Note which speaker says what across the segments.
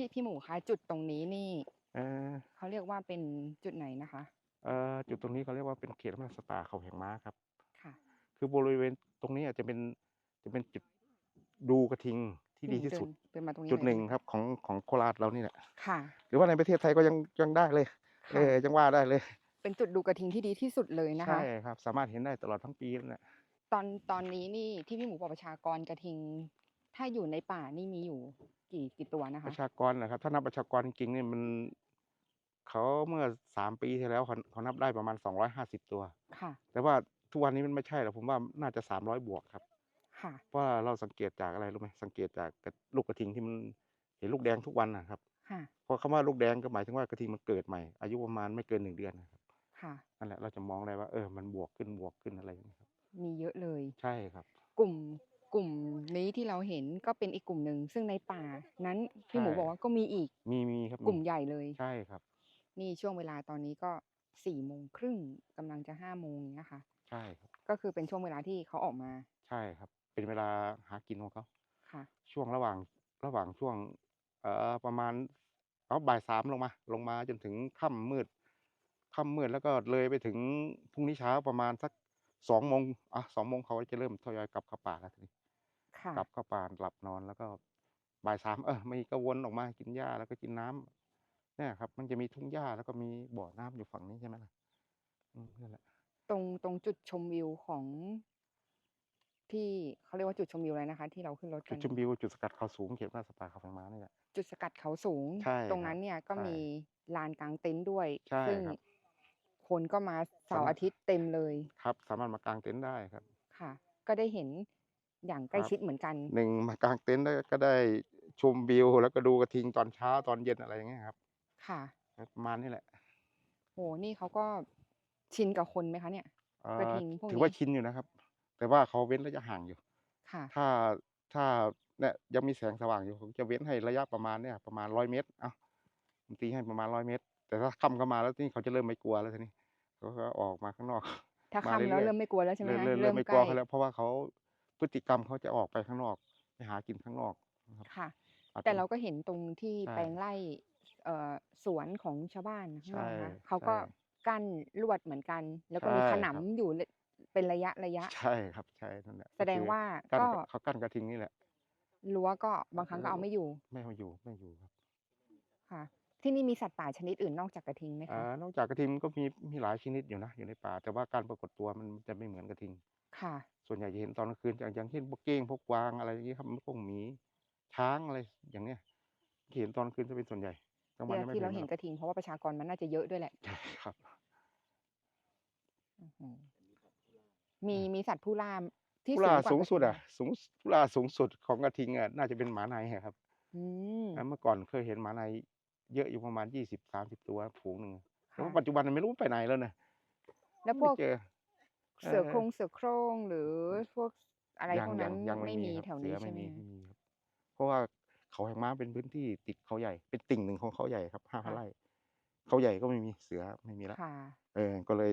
Speaker 1: พี่พี่หมูคะจุดตรงนี้นี่
Speaker 2: เออ
Speaker 1: เขาเรียกว่าเป็นจุดไหนนะคะ
Speaker 2: เอ่อจุดตรงนี้เขาเรียกว่าเป็นเขตรักษาป่าเขาแห่งม้าครับ
Speaker 1: ค่ะ
Speaker 2: คือบริเวณตรงนี้อาจจะเป็นจะเป็นจุดดูกระทิงที่ดีที่สุด
Speaker 1: เดินมาตรงนี้
Speaker 2: จุดหนึ่ง
Speaker 1: เลยะ
Speaker 2: ครับของของโคราชเรานี่แหละ
Speaker 1: ค่ะ
Speaker 2: หรือว่าในประเทศไทยก็ยังยังได้เลยเอ
Speaker 1: ค่ะ
Speaker 2: อยังว่าได้เลย
Speaker 1: เป็นจุดดูกระทิงที่ดีที่สุดเลยนะคะ
Speaker 2: ใช่ครับ สามารถเห็นได้ตลอดทั้งปีนั่นแหละ
Speaker 1: ตอนตอนนี้นี่ที่พี่หมูบอกประชากรกระทิง ถ้าอยู่ในป่านี่มีอยู่กี่กี่ตัวนะ
Speaker 2: ป
Speaker 1: คะ
Speaker 2: ระชากรนะครับ ถ้านับประชากรจริงๆเนี่ยมันเขาเมื่อสามปีที่แล้วเขาเขานับได้ประมาณสองร้อยห้าสิบตัว
Speaker 1: ค่ะ
Speaker 2: แต่ว่าทุกวันนี้มันไม่ใช่หรอกผมว่าน่าจะสามร้อยบวกครับ
Speaker 1: ค่ะ
Speaker 2: เพราะว่าเราสังเกตจากอะไรรู้ไหมสังเกตจากกระลูกกระทิงที่มันเห็นลูกแดงทุกวันนะครับ
Speaker 1: ค่ะ
Speaker 2: เพราะคำว่าลูกแดงก็หมายถึงว่ากระทิงมันเกิดใหม่อายุประมาณไม่เกินหนึ่งเดือนนะครับ
Speaker 1: ค่ะ
Speaker 2: นั่นแหละเราจะมองได้ว่าเออมันบวกขึ้นบวกขึ้นอะไรอย่างนี้ยครับ
Speaker 1: มีเยอะเลย
Speaker 2: ใช่ครับ
Speaker 1: กลุ่ม กลุ่มนี้ที่เราเห็นก็เป็นอีกกลุ่มหนึ่งซึ่งในป่านั้นพี่หมู
Speaker 2: ใช่
Speaker 1: บอกว่าก็มีอีก
Speaker 2: มีมีครับ
Speaker 1: กลุ่มใหญ่เลย
Speaker 2: ใช่ครับ
Speaker 1: นี่ช่วงเวลาตอนนี้ก็สี่โมงครึ่งกำลังจะห้าโมงเนี้ยค่ะ
Speaker 2: ใช่ครับ
Speaker 1: ก็คือเป็นช่วงเวลาที่เขาออกมา
Speaker 2: ใช่ครับ เป็นเวลาหากินของเขา
Speaker 1: ค่ะ
Speaker 2: ช่วงระหว่างระหว่างช่วง เอ่อประมาณเอาบ่ายสามลงมา ลงมาจนถึงค่ำมืดค่ำมืดแล้วก็เลยไปถึงพรุ่งนี้เช้าประมาณสักสองโมงอะสองโมงเขาจะเริ่มทยอยกลับเข้าป่าแล้วทีนี้
Speaker 1: ค่ะ
Speaker 2: กลับเข้าป่าหลับนอนแล้วก็บ่ายสามเออไม่ก็วนออกมากินหญ้าแล้วก็กินน้ำเนี่ยครับ มันจะมีทุ่งหญ้าแล้วก็มีบ่อน้ำอยู่ฝั่งนี้ใช่ไหมล่ะอืมนั่นแหละ
Speaker 1: ตรงตรงจุดชมวิวของ ที่เขาเรียกว่าจุดชมวิวอะไรนะคะ ที่เราขึ้นรถ
Speaker 2: จุ
Speaker 1: กั
Speaker 2: ด
Speaker 1: น
Speaker 2: ชมวิวจุดสกัดเขาสูงเขตราชป่าเขาไฟม้านี่แหละ
Speaker 1: จุดสกัดเขาสูง
Speaker 2: ใช่
Speaker 1: ตรง
Speaker 2: ครับ
Speaker 1: นั้นเนี่ยก็
Speaker 2: ใช่
Speaker 1: มีลานกลางเต็นท์ด้วย
Speaker 2: ใช่
Speaker 1: ซึ่ง
Speaker 2: ครับ
Speaker 1: คนก็มาเสาร์
Speaker 2: สามารถ
Speaker 1: อาทิตย์เต็มเลย
Speaker 2: ครับ สามารถมากางเต็นท์ได้ครับ
Speaker 1: ค่ะ ก็ได้เห็น อย่างใกล้
Speaker 2: ครับ
Speaker 1: ชิดเหมือนกัน
Speaker 2: หนึ่งมากางเต็นท์ได้ก็ได้ชมวิวแล้วก็ดูกระทิงตอนเช้าตอนเย็นอะไรอย่างเงี้ยครับ
Speaker 1: ค่ะ
Speaker 2: ประมาณนี้แหละ
Speaker 1: โหนี่เขาก็ชินกับคนไหมคะเนี่ย
Speaker 2: เอ่อก
Speaker 1: ระทิงพวก
Speaker 2: ถือว่า
Speaker 1: นี้
Speaker 2: ชินอยู่นะครับ แต่ว่าเขาเว้นระยะห่างอยู่
Speaker 1: ค่ะ
Speaker 2: ถ้าถ้าเนี่ยยังมีแสงสว่างอยู่เขาจะเว้นให้ระยะประมาณเนี่ยประมาณร้อยเมตรเอ้าผมตีให้ประมาณร้อยเมตร แต่ถ้าค่ำเข้ามาแล้วทีนี้เขาจะเริ่มไม่กลัวแล้วทีนี้เขาก็ออกมาข้างนอก
Speaker 1: ถ้า
Speaker 2: มา
Speaker 1: ค่ำแล้ว
Speaker 2: เรื่อยๆ
Speaker 1: เริ่มไม่กลัวแล้วใช่ไหม
Speaker 2: เริ่ม
Speaker 1: คะ
Speaker 2: เริ่ม
Speaker 1: เริ่
Speaker 2: เริ่ม
Speaker 1: ม
Speaker 2: ไม่
Speaker 1: ใก
Speaker 2: กลัว
Speaker 1: ล้
Speaker 2: เขาแล้วเพราะว่าเขา พฤติกรรมเขาจะออกไปข้างนอก ไปหากินข้างนอกนะครับ
Speaker 1: ค่ะ
Speaker 2: อาจจะ
Speaker 1: แต่เราก็เห็นตรงที่
Speaker 2: ใช่
Speaker 1: แปลงไร่เอ่อสวนของชาวบ้านข้างนอก
Speaker 2: ใช่
Speaker 1: นะเขาก็
Speaker 2: ใช่
Speaker 1: กั้นลวดเหมือนกัน แล้วก็มี
Speaker 2: ใช่
Speaker 1: ข
Speaker 2: ครับ
Speaker 1: นำอยู่เลเป็นระยะระยะ
Speaker 2: ใช่ครับใช่นั่นแหละ
Speaker 1: แสดง
Speaker 2: คือ
Speaker 1: ว่า
Speaker 2: กั้น
Speaker 1: ก็
Speaker 2: เขากั้นกระทิงนี่แหละ
Speaker 1: รั้วก็บางครั้งก็เอาไม่อยู่
Speaker 2: ไม่มาอยู่ไม่อยู่ครับ
Speaker 1: ค่ะ ที่นี่มีสัตว์ป่าชนิดอื่นนอกจากกระทิงไหม
Speaker 2: อ่า
Speaker 1: คะ
Speaker 2: นอกจากกระทิงก็มีมีหลายชนิดอยู่นะอยู่ในป่า แต่ว่าการปรากฏตัวมันจะไม่เหมือนกระทิง
Speaker 1: ค่ะ
Speaker 2: ส่วนใหญ่จะเห็นตอนกลางคืนอย่างอย่างเช่นพวกเก้งพวกกวางอะไรอย่างนี้ครับพวกหมีช้างอะไรอย่างเนี้ยที่เห็นตอนกลางคืนจะเป็นส่วนใหญ่กลางวัน
Speaker 1: ที่
Speaker 2: จะไม่
Speaker 1: ที่เรา
Speaker 2: ค
Speaker 1: เห็น
Speaker 2: บ
Speaker 1: กระทิงเพราะว่าประชากรมันน่าจะเยอะด้วยแหละ
Speaker 2: ใช่ครับ
Speaker 1: อื้อหือมีมีสัตว์ผู้ล่าที่
Speaker 2: ผู้ล่า
Speaker 1: ว่า
Speaker 2: สูง
Speaker 1: กระ
Speaker 2: สุด
Speaker 1: ทิ
Speaker 2: อะ สูงผู้ล่าสูงสุดของกระทิงอะน่าจะเป็นหมาในอะครับ
Speaker 1: อืม
Speaker 2: อ่าเมื่อก่อนเคยเห็นหมาในเยอะอยู่ประมาณยี่สิบสามสิบตัวฝูงหนึ่งอะแต่
Speaker 1: ค่ะ
Speaker 2: ว่าปัจจุบันไม่รู้ไปไหนแล้วนะ
Speaker 1: แล้วพ
Speaker 2: ไม่
Speaker 1: วก
Speaker 2: เจอ
Speaker 1: เสือ
Speaker 2: เออ
Speaker 1: โครงเสือโครงหรือพวกอะไร
Speaker 2: ยั
Speaker 1: พวก
Speaker 2: ยั
Speaker 1: นั้น
Speaker 2: ยัง
Speaker 1: ไม่มี
Speaker 2: ครับ
Speaker 1: แถว
Speaker 2: เสื
Speaker 1: นี้
Speaker 2: อ
Speaker 1: ใช่ไหม
Speaker 2: มี
Speaker 1: คะ
Speaker 2: ไม่มีครับเพราะว่าเขาแห่งม้าเป็นพื้นที่ติดเขาใหญ่ เป็นติ่งหนึ่งของเขาใหญ่ครับห้าพัน
Speaker 1: ค่ะ
Speaker 2: ไร่เขาใหญ่ก็ไม่มีเสือไม่มีแล้ว
Speaker 1: ค่ะ
Speaker 2: เออ ก็เลย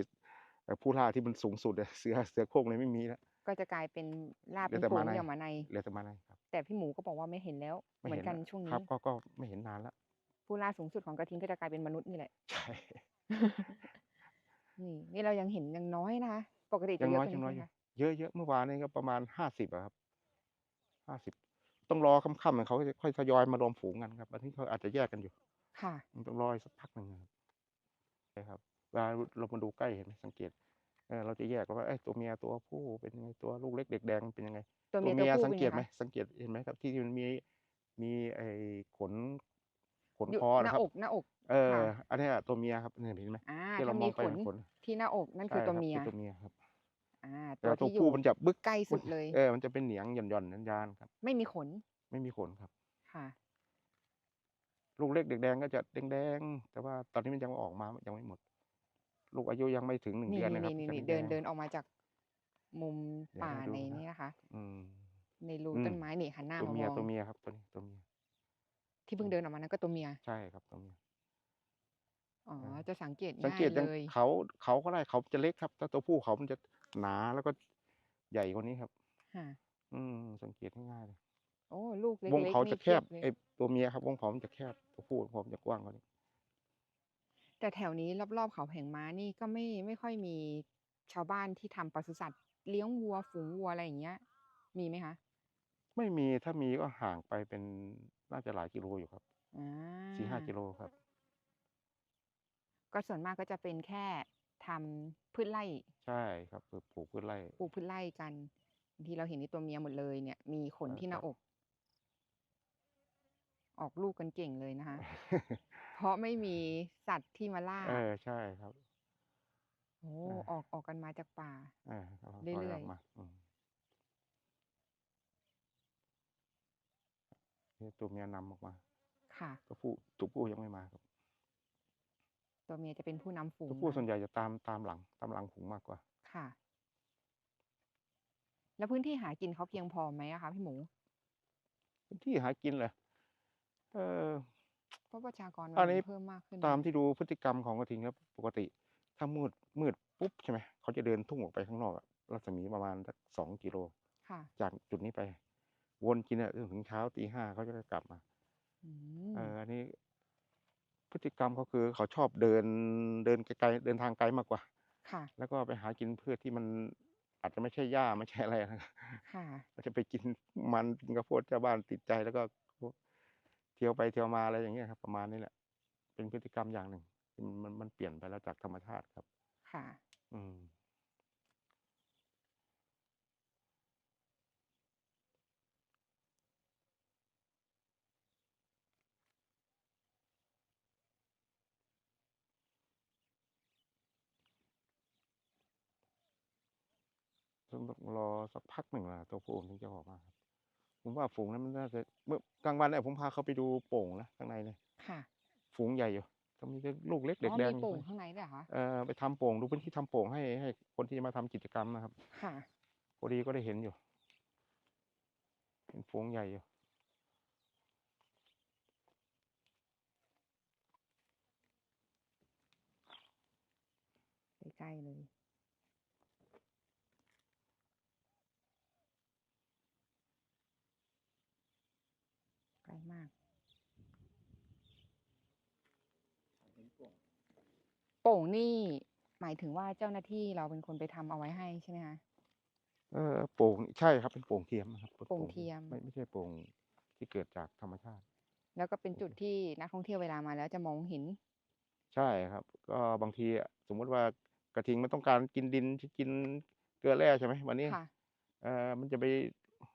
Speaker 2: เอ่อผู้ล่าที่มันสูงสุดอะเสือเสือโคร่งเลยไม่มีแล้ว
Speaker 1: ก็จะกลายเป็นลาบ
Speaker 2: เหลื
Speaker 1: เป็
Speaker 2: อนแต่
Speaker 1: ฝู
Speaker 2: หมางใน
Speaker 1: อย่างหมาใน
Speaker 2: เหลือแต่หมาในครับ
Speaker 1: แต่พี่หมูก็บอกว่าไม่เห็นแล้ว
Speaker 2: ไม่
Speaker 1: เหมือนกัน
Speaker 2: แล้ว
Speaker 1: ช่วง
Speaker 2: ค
Speaker 1: นี้
Speaker 2: รับก็ก็ไม่เห็นนานแล้ว
Speaker 1: ผู้ล่าสูงสุดของกระทิงก็จะกลายเป็นมนุษย์นี่แหละ
Speaker 2: ใช่
Speaker 1: นี่นี่เรายังเห็นยังน้อยนะคะ ปกติ
Speaker 2: ยั
Speaker 1: จะ
Speaker 2: ง
Speaker 1: เย
Speaker 2: น้
Speaker 1: อะ
Speaker 2: อย
Speaker 1: กว่า
Speaker 2: ยังน้อย
Speaker 1: นี้
Speaker 2: อยู่
Speaker 1: ใช่ไหมคะ
Speaker 2: เยอะเยอะเมื่อวานนี้ก็ประมาณห้าสิบอะครับห้าสิบต้องรอค่ำๆเขาจะค่อยทยอยมารวมฝูงกันครับอันนี้เขาอาจจะแยกกันอยู่
Speaker 1: ค่ะ
Speaker 2: มันต้องรออีกสักพักหนึ่งครับใช่ครับเวลาเรามาดูใกล้เห็นไหมสังเกตเออเราจะแยกว่าเอ้ยตัวเมียตัวผู้เป็นยังไงตัวลูกเล็กเด็กแดงเป็นยังไง
Speaker 1: ตัวเมียตัวผู้
Speaker 2: สัง
Speaker 1: เป็น
Speaker 2: เก
Speaker 1: ไง
Speaker 2: ตไหม
Speaker 1: คะ
Speaker 2: สังเกตเห็นไหมครับที่มันมีมีไอ้ขนขน
Speaker 1: อยู่
Speaker 2: คอ
Speaker 1: ห
Speaker 2: นะ
Speaker 1: น้า
Speaker 2: ครับ
Speaker 1: อกหน้าอก
Speaker 2: เออ
Speaker 1: ค่ะ
Speaker 2: อันเนี้ยตัวเมียครับเนี่ยเห็นไหม
Speaker 1: อ่า
Speaker 2: ที่เรา
Speaker 1: ถ้าม
Speaker 2: อ
Speaker 1: มี
Speaker 2: งไป
Speaker 1: ขน
Speaker 2: เห็นขน
Speaker 1: ที่หน้าอกนั่นคือ
Speaker 2: ใช่
Speaker 1: ตัว
Speaker 2: รับ
Speaker 1: เมีย
Speaker 2: คือตัวเมียครับ
Speaker 1: อ่า
Speaker 2: แต่
Speaker 1: ตัว
Speaker 2: ตัว
Speaker 1: ที่อ
Speaker 2: ผู้
Speaker 1: ยู่
Speaker 2: มันจะบึก
Speaker 1: ใกล้สุดเลย
Speaker 2: เออมันจะเป็นเหนียงหย่อนหย่อนๆยานๆครับ
Speaker 1: ไม่มีขน
Speaker 2: ไม่มีขนครับ
Speaker 1: ค่ะ
Speaker 2: ลูกเล็กเด็กแดงก็จะแดงๆแต่ว่าตอนนี้มันยังออกมายังไม่หมด ลูกอายุยังไม่ถึงหนึ่ง
Speaker 1: นี่
Speaker 2: เดือนนะครั
Speaker 1: นี่
Speaker 2: บ
Speaker 1: นี่
Speaker 2: จะ
Speaker 1: นี่เดิน
Speaker 2: แงๆ
Speaker 1: เดินออกมาจากมุม
Speaker 2: เดี๋ยว
Speaker 1: ป่า
Speaker 2: ให้ดู
Speaker 1: ใน
Speaker 2: นะ
Speaker 1: นี่นะคะ
Speaker 2: อืม
Speaker 1: ในรู
Speaker 2: อืม
Speaker 1: ต้นไม้นี่หันหน้า
Speaker 2: ตัว
Speaker 1: มา
Speaker 2: เมี
Speaker 1: ม
Speaker 2: ย
Speaker 1: อง
Speaker 2: ตัวเมียครับตัวนี้ตัวเมีย
Speaker 1: ที่เพิ่งเดินออกมานั้นก็ตัวเมีย
Speaker 2: ใช่ครับตัวเมีย
Speaker 1: อ๋อ
Speaker 2: เออ
Speaker 1: จะสังเกต
Speaker 2: สัง
Speaker 1: ง่า
Speaker 2: เก
Speaker 1: ย
Speaker 2: ตอย่าง
Speaker 1: เลย
Speaker 2: เขาเขาก็ได้เขาจะเล็กครับแต่ตัวผู้เขามันจะ หนาแล้วก็ใหญ่กว่านี้ครับ
Speaker 1: ค่ะ
Speaker 2: อืม สังเกตง่ายๆเลย
Speaker 1: โอ้ลูกเล็ก
Speaker 2: วง
Speaker 1: ๆ
Speaker 2: เขา
Speaker 1: นี่
Speaker 2: จะแค
Speaker 1: พีย
Speaker 2: บ
Speaker 1: เลย
Speaker 2: ไอตัวเมียครับวงเขามันจะแคบตัวผู้ของผมจะกว้างกว่านี้
Speaker 1: แต่แถวนี้รอบๆเขาแผงม้านี่ก็ไม่ไม่ค่อยมีชาวบ้านที่ทำปศุสัตว์เลี้ยงวัวฝูงวัวอะไรอย่างเงี้ย มีไหมคะ
Speaker 2: ไม่มีถ้ามีก็ห่างไปเป็นน่าจะหลายกิโลอยู่ครับ
Speaker 1: อ่า
Speaker 2: สี่ห้ากิโลครับ
Speaker 1: ก็ส่วนมากก็จะเป็นแค่ ทำพืชไร่
Speaker 2: ใช่ครับคือปลูกพืชไร่
Speaker 1: ปลูกพืชไร่กันบางทีเราเห็นในตัวเมียหมดเลยเนี่ย มีขน
Speaker 2: ใช่
Speaker 1: ที่หน้า
Speaker 2: ครับ
Speaker 1: อก ออกลูกกันเก่งเลยนะคะ เพราะไม่มีสัตว์ที่มาล่า
Speaker 2: เออใช่ครับ
Speaker 1: โอ้
Speaker 2: เออ
Speaker 1: ออกออกกันมาจากป่า
Speaker 2: เออค่
Speaker 1: เรื่
Speaker 2: อยๆ
Speaker 1: อยๆ
Speaker 2: ออกมาอืมนี่ตัวเมียนำออกมา
Speaker 1: ค่ะ
Speaker 2: ตัวผู้ตัวผู้ยังไม่มาครับ
Speaker 1: ตัวเมียจะเป็นผู้นำฝูง
Speaker 2: ตัวผู้
Speaker 1: นะ
Speaker 2: ส่วนใหญ่จะตามตามหลัง ตามหลังฝูงมากกว่า
Speaker 1: ค่ะ แล้วพื้นที่หากินเขาเพียงพอไหมอะคะพี่หมู
Speaker 2: พื้นที่หากินเลยเออ
Speaker 1: เพราะประชากร
Speaker 2: อั
Speaker 1: มัน
Speaker 2: นนี้
Speaker 1: เพิ่มมากขึ้น
Speaker 2: ตาม
Speaker 1: เนอะ
Speaker 2: ที่ดูพฤติกรรมของกระทิงแล้วปกติ ถ้ามืดมืดปุ๊บใช่ไหมเขาจะเดินทุ่งออกไปข้างนอกอะรัศมีประมาณสักสองกิโล
Speaker 1: ค่ะ
Speaker 2: จากจุดนี้ไป วนกินอะจนถึงเช้าตีห้าเขาจะกลับมา
Speaker 1: อืม
Speaker 2: เอออันนี้ พฤติกรรมเขาคือเขาชอบเดินเดินไกลๆเดินทางไกลมากกว่า
Speaker 1: ค่ะ
Speaker 2: แล้วก็ไปหากินพืชที่มันอาจจะไม่ใช่หญ้าไม่ใช่อะไรนะครับ
Speaker 1: ค่ะ
Speaker 2: ก็จะไปกินมันกินกระโพดชาวบ้านติดใจแล้วก็เที่ยวไปเที่ยวมาอะไรอย่างเงี้ยครับ ประมาณนี้แหละ เป็นพฤติกรรมอย่างหนึ่งที่มันมันมันเปลี่ยนไปแล้วจากธรรมชาติครับ
Speaker 1: ค่ะ
Speaker 2: อืม ต้องรอสักพักหนึ่งละตัวผู้ถึงจะออกมาครับผมว่าฝูงนั้นมันน่าจะเมื่อกลางวันเนี่ยผมพาเขาไปดูโป่งนะข้างในเนี่ย
Speaker 1: ค่ะ
Speaker 2: ฝูงใหญ่อยู่ก็มีแต่ลูกเล็กเด็ก
Speaker 1: อ๋อ
Speaker 2: แดง
Speaker 1: มี
Speaker 2: อยู่
Speaker 1: โป่ง
Speaker 2: ข้างใน
Speaker 1: ข้างในด้วยเหรอคะ
Speaker 2: เอ่อไปทำโป่งดูพื้นที่ทำโป่งให้ให้คนที่จะมาทำกิจกรรมนะครับ
Speaker 1: ค่ะ
Speaker 2: พอดีก็ได้เห็นอยู่เห็นฝูงใหญ่อยู่
Speaker 1: ใกล้ๆเลย ใกล้ มากโป่งนี่หมายถึงว่าเจ้าหน้าที่เราเป็นคนไปทำเอาไว้ให้ใช่ไหมคะ
Speaker 2: เออโป่งใช่ครับเป็นโป่งเทียมนะครับป็น
Speaker 1: โป่งเทียม
Speaker 2: ไม่ไม่ใช่โป่งที่เกิดจากธรรมชาติ
Speaker 1: แล้วก็เป็นจุดที่นักท่องเที่ยวเวลามาแล้วจะมองเห็น
Speaker 2: ใช่ครับ ก็บางทีอะสมมุติว่ากระทิงมันต้องการกินดินกินเกลือแร่ใช่ไหมวันนี้
Speaker 1: ค่ะ
Speaker 2: เออมันจะไป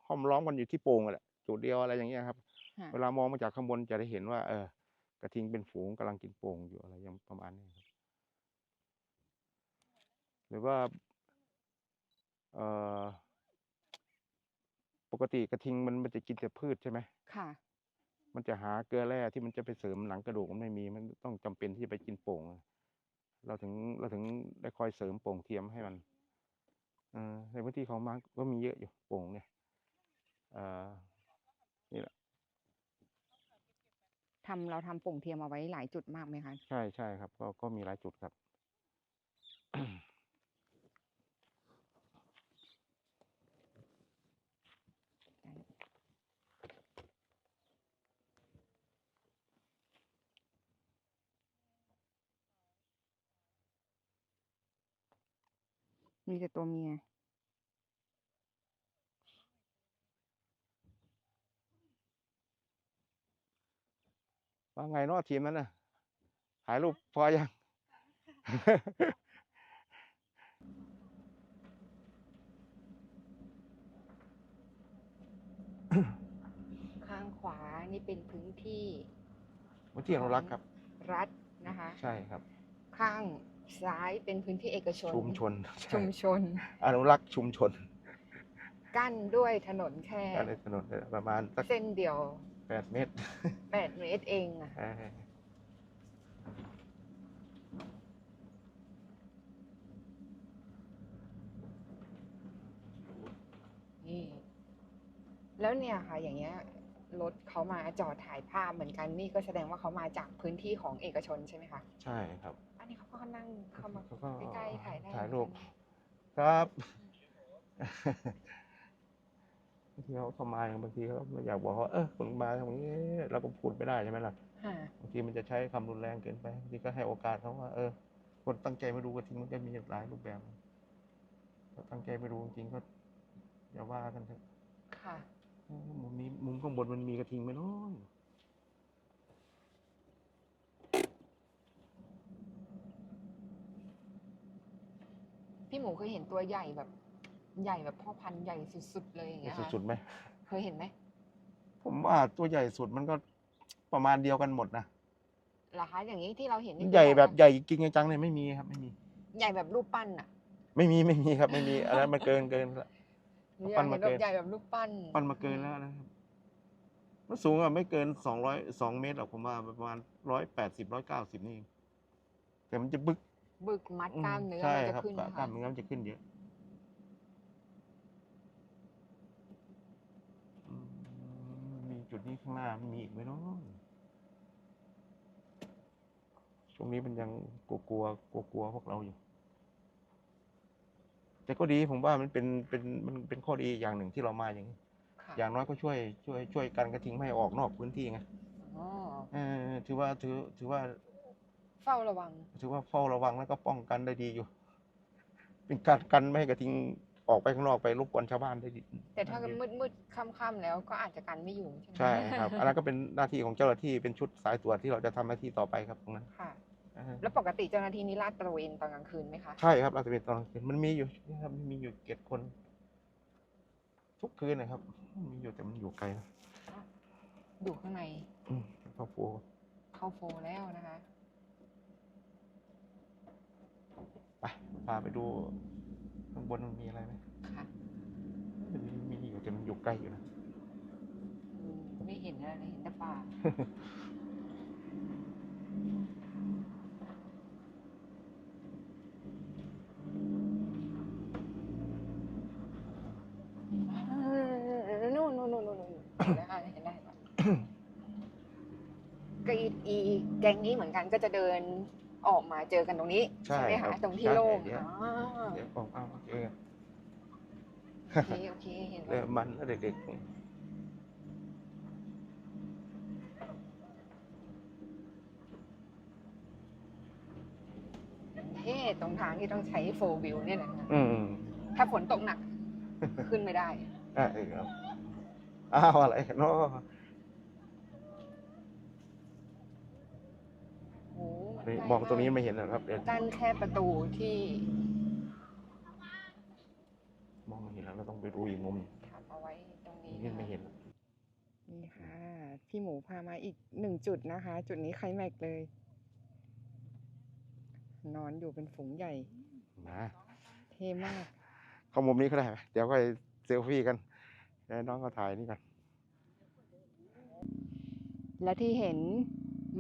Speaker 2: ห้อมล้อมกันอยู่ที่โป่งอะแหละจุดเดียวอะไรอย่างเงี้ยครับ
Speaker 1: ค่ะ
Speaker 2: เวลามองมาจากข้างบนจะได้เห็นว่า เออ กระทิงเป็นฝูงกำลังกินโป่งอยู่อะไรอย่างประมาณนี้ครับ หรือว่า เอ่อปกติกระทิงมันมันจะกินแต่พืชใช่ไหม
Speaker 1: ค่ะ
Speaker 2: มันจะหาเกลือแร่ที่มันจะไปเสริมหนังกระดูกมันไม่มี มันต้องจำเป็นที่จะไปกินโป่งเราถึงเราถึงได้คอยเสริมโป่งเทียมให้มันเออในพื้นที่ของมันก็มีเยอะอยู่โป่งเนี่ยเอ่อนี่แหละ
Speaker 1: ทำเราทำโป่งเทียมเอาไว้หลายจุดมากไหมคะ
Speaker 2: ใช่ใช่ครับ ก็ก็มีหลายจุดครับ
Speaker 1: มีแต่ตัวเมีย
Speaker 2: ว่าไงเนาะทีมนั้นน่ะถ่ายรูปพอยัง
Speaker 1: ข้างขวานี่เป็นพื้นที่
Speaker 2: วันที่อนุรักษ์ครับ
Speaker 1: รัฐนะคะ
Speaker 2: ใช่ครับ
Speaker 1: ข้างซ้ายเป็นพื้นที่เอกชน
Speaker 2: ชุมชนใชุ
Speaker 1: มชน
Speaker 2: อนุรักษ์ชุมชน
Speaker 1: กั้นด้วยถนนแค่
Speaker 2: ก็เลยถนนประมาณสัก
Speaker 1: เส้นเดียว
Speaker 2: แปดเมตร
Speaker 1: แปดเมตรเองอะ
Speaker 2: เออ
Speaker 1: นี่แล้วเนี่ยค่ะ อย่างเงี้ยรถเขามาจอดถ่ายภาพเหมือนกันนี่ก็แสดงว่าเขามาจากพื้นที่ของเอกชนใช่ไหมคะ
Speaker 2: ใช่ครับ
Speaker 1: อันนี้เขาก็นั่งเข้ามา
Speaker 2: เขาก็
Speaker 1: ใกล้ๆถ่ายได้
Speaker 2: ถ่าย
Speaker 1: เหมือน
Speaker 2: รูป
Speaker 1: กัน
Speaker 2: ครับบาง ทีเขาเข้ามาบางทีเขาไม่อยากบอกว่าเออคุณมาตรงนี้เราก็พูดไม่ได้ใช่ไหมล่ะ
Speaker 1: ค่ะ
Speaker 2: บางทีมันจะใช้คำรุนแรงเกินไปบางทีก็ให้โอกาสเขาว่า เออ คนตั้งใจมาดูกระทิงมันก็มีหลายรูปแบบถ้าตั้งใจมาดูจริงๆก็อย่าว่ากันเถอะ
Speaker 1: ค่ะ
Speaker 2: เออมุมนี้มุมข้างบนมันมีกระทิงไหมเน้อย
Speaker 1: พี่หมูเคยเห็นตัวใหญ่แบบ ใหญ่แบบพ่อพันธุ์ใหญ่สุดๆเลยอย่างเงี้ยค่ะ
Speaker 2: สุดๆไหม
Speaker 1: เคยเห็นไหม
Speaker 2: ผมว่าตัวใหญ่สุดมันก็ประมาณเดียวกันหมดนะ
Speaker 1: เหรอคะอย่างนี้ที่เราเห็นนี่คือ
Speaker 2: ใหญ่แบบ
Speaker 1: อะ
Speaker 2: ใหญ่จริงๆจังๆเนี่ยไม่มีครับ ไม่มี
Speaker 1: ใหญ่แบบรูปปั้นอะ
Speaker 2: ไม่มีไม่มีครับ ไม่มีอันนั้นมันเกินเกินละ
Speaker 1: อยา
Speaker 2: ปั้
Speaker 1: ก
Speaker 2: น
Speaker 1: เห็
Speaker 2: มาน
Speaker 1: แบ
Speaker 2: เกิน
Speaker 1: บใหญ่แบบรูปปั้น
Speaker 2: ปั้นมาเกินแล้วนะครับมันสูงอะไม่เกินสองร้อยสองเมตรหรอกผมว่าประมาณร้อยแปดสิบร้อยเก้าสิบนี่เองแต่มันจะบึก
Speaker 1: บึกมัดกล้ามเนื้อ
Speaker 2: ใช่
Speaker 1: มันจะ
Speaker 2: ครับ
Speaker 1: ขึ้น
Speaker 2: ก
Speaker 1: นะ
Speaker 2: ล้า
Speaker 1: คะ
Speaker 2: มเนื้อมันจะขึ้นเยอะอืมมี จุดนี้ข้างหน้ามันมีอีกไหมเนาะช่วงนี้มันยังกลัวกลัวกลัวกลัวๆพวกเราอยู่ แต่ก็ดีผมว่ามันเป็นเป็นมันเป็นข้อดีอย่างหนึ่งที่เรามาอย่างนี้
Speaker 1: ค่ะ
Speaker 2: อย่างน้อยก็ช่วย ช่วย ช่วยกันกระทิงไม่ให้ออกนอกพื้นที่ไง
Speaker 1: อ๋อ
Speaker 2: เออถือว่าถือถือว่า
Speaker 1: เฝ้าระวัง
Speaker 2: ถือว่าเฝ้าระวังแล้วก็ป้องกันได้ดีอยู่ เป็นการกันไม่ให้กระทิง ออกไปข้างนอกไปรบกวนชาวบ้านได้ดี
Speaker 1: แต่ถ้า
Speaker 2: ได้ดี
Speaker 1: มืดมืดๆค่ำๆแล้วก็อาจจะกันไม่อยู่ใช่ไหม
Speaker 2: ใช่ครับอันนั้นก็เป็นหน้าที่ของเจ้าหน้าที่เป็นชุดสายตรวจที่เราจะทำหน้าที่ต่อไปครับตรงนั้น
Speaker 1: ค่ะ
Speaker 2: เออ
Speaker 1: แล้วปกติเจ้าหน้าที่นี่ลาดตระเวนตอนกลางคืนไหมคะ
Speaker 2: ใช่ครับเราจะเป็นตอนกลางคืนมันมีอยู่นะครับมันมีอยู่เจ็ดคน ทุกคืนนะครับ มีอยู่แต่มันอยู่ไกลนะ
Speaker 1: อยู่ข้างใน
Speaker 2: อืมครอบครัว
Speaker 1: เข้าโฟลแล้วนะคะ
Speaker 2: ไปพาไปดู ข้างบนมันมีอะไรไหม
Speaker 1: ค่ะ
Speaker 2: มันมีมีอยู่แต่มันอยู่ใกล้อยู่นะ
Speaker 1: อืมไม่เห็นอะไรเลยเห็นแต่ป่านู่นนู่นนู่นนู่นนู่นเห็นแล้วค่ะเห็นได้ค่ะก็อีอีแก๊งนี้เหมือนกันก็จะเดิน ออกมาเจอกันตรงนี้
Speaker 2: ใช่
Speaker 1: ไหม
Speaker 2: ครั
Speaker 1: คะ
Speaker 2: บ
Speaker 1: ตรงที่
Speaker 2: ใช่
Speaker 1: โล่ง
Speaker 2: เดี๋ยว
Speaker 1: อ๋อ
Speaker 2: เดี๋ยวออกเอาโอเค
Speaker 1: โอเคโอเคเห็นแล้
Speaker 2: เริ่
Speaker 1: ว
Speaker 2: มมันแล้วเด็ก
Speaker 1: เท่ตรงทางที่ต้องใช้โฟวิวเนี่ยแหละค่ะ
Speaker 2: ๆอืม
Speaker 1: ถ้าฝนตกหนักขึ้นไม่ได้
Speaker 2: อะเออครับอ้าวอะไรกันเนาะ
Speaker 1: โอ้โห น
Speaker 2: นี่
Speaker 1: ใกล้
Speaker 2: มองตรงนี้า
Speaker 1: ก
Speaker 2: ไม่เห็นนะครับเดี๋ยว
Speaker 1: กั้นแค่ประตูที่
Speaker 2: มองไม่เห็นแล้วเราต้องไปดูอีกมุม
Speaker 1: ทำเอาไว้ตรงนี้
Speaker 2: นี่
Speaker 1: นะคะ
Speaker 2: ไม่เห็น
Speaker 1: นี่ค่ะพี่หมูพามาอีกหนึ่งจุดนะคะ จุดนี้ไคลแม็กซ์เลย นอนอยู่เป็นฝูงใหญ่
Speaker 2: นะ
Speaker 1: เท่มาก
Speaker 2: เข้ามุมนี้ก็ได้ไหมเดี๋ยวก็เซลฟี่กันเดี๋ยวให้น้องก็ถ่ายนี่กัน
Speaker 1: และที่เห็น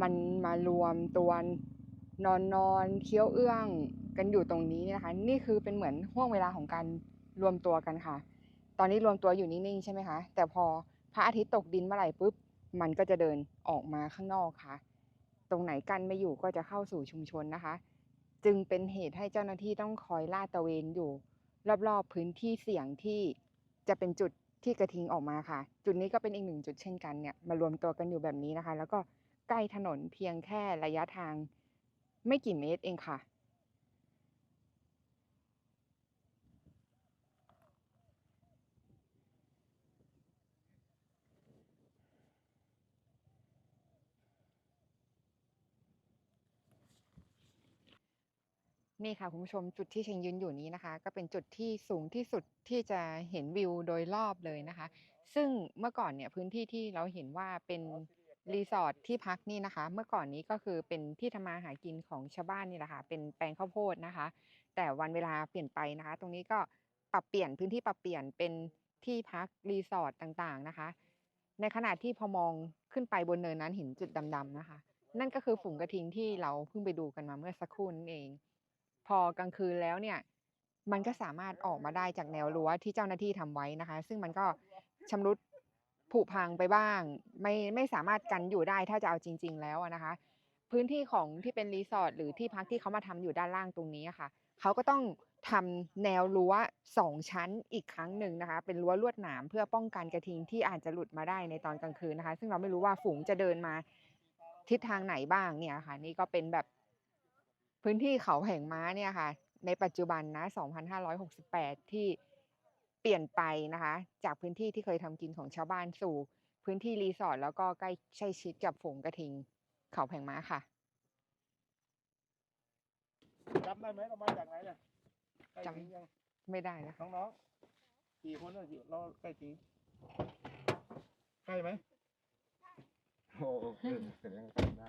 Speaker 1: มันมารวมตัว นอนนอนเคี้ยวเอื้องกันอยู่ตรงนี้นะคะ นี่คือเป็นเหมือนห่วงเวลาของการรวมตัวกันค่ะ ตอนนี้รวมตัวอยู่นิ่งๆใช่ไหมคะ แต่พอพระอาทิตย์ตกดินเมื่อไหร่ปุ๊บ มันก็จะเดินออกมาข้างนอกค่ะ ตรงไหนกันไม่อยู่ก็จะเข้าสู่ชุมชนนะคะ จึงเป็นเหตุให้เจ้าหน้าที่ต้องคอยลาดตระเวนอยู่ รอบๆพื้นที่เสี่ยงที่จะเป็นจุดที่กระทิงออกมาค่ะ จุดนี้ก็เป็นอีกหนึ่งจุดเช่นกันเนี่ยมารวมตัวกันอยู่แบบนี้นะคะ แล้วก็ใกล้ถนนเพียงแค่ระยะทาง ไม่กี่เมตรเองค่ะ นี่ค่ะคุณผู้ชมจุดที่เชงยืนอยู่นี้นะคะ ก็เป็นจุดที่สูงที่สุดที่จะเห็นวิวโดยรอบเลยนะคะ ซึ่งเมื่อก่อนเนี่ยพื้นที่ที่เราเห็นว่าเป็น รีสอร์ทที่พักนี่นะคะ เมื่อก่อนนี้ก็คือเป็นที่ทำมาหากินของชาวบ้านนี่แหละค่ะ เป็นแปลงข้าวโพดนะคะ แต่วันเวลาเปลี่ยนไปนะคะ ตรงนี้ก็ปรับเปลี่ยนพื้นที่ปรับเปลี่ยนเป็นที่พักรีสอร์ทต่างๆนะคะ ในขณะที่พอมองขึ้นไปบนเนินนั้นเห็นจุดดำๆนะคะ นั่นก็คือฝูงกระทิงที่เราเพิ่งไปดูกันมาเมื่อสักครู่นั่นเอง พอกลางคืนแล้วเนี่ย มันก็สามารถออกมาได้จากแนวรั้วที่เจ้าหน้าที่ทำไว้นะคะ ซึ่งมันก็ชำรุด ผุพังไปบ้าง ไม่ไม่สามารถกันอยู่ได้ถ้าจะเอาจริง ๆ แล้วนะคะ พื้นที่ของที่เป็นรีสอร์ทหรือที่พักที่เขามาทำอยู่ด้านล่างตรงนี้ค่ะเขาก็ต้องทำแนวรั้วสองชั้นอีกครั้งหนึ่งนะคะ เป็นรั้วลวดหนามเพื่อป้องกันกระทิงที่อาจจะหลุดมาได้ในตอนกลางคืนนะคะ ซึ่งเราไม่รู้ว่าฝูงจะเดินมาทิศทางไหนบ้างเนี่ยค่ะ นี่ก็เป็นแบบพื้นที่เขาแห่งม้าเนี่ยค่ะ ในปัจจุบันนะ 2568 ที่ เปลี่ยนไปนะคะ จากพื้นที่ที่เคยทำกินของชาวบ้านสู่ พื้นที่รีสอร์ทแล้วก็ใกล้ใช้ชิดกับฝูงกระทิง เขาแผงม้าค่ะ
Speaker 2: จำได้ไหมเรามาจากไหนเนี่ยใกล้
Speaker 1: จำ
Speaker 2: ถึงยัง
Speaker 1: ไม่ได้นะ
Speaker 2: น้องๆกี่คนเนี่ยกี่เราใกล้ถึงใกล้ไหมโอ้โหแสดงว่าได้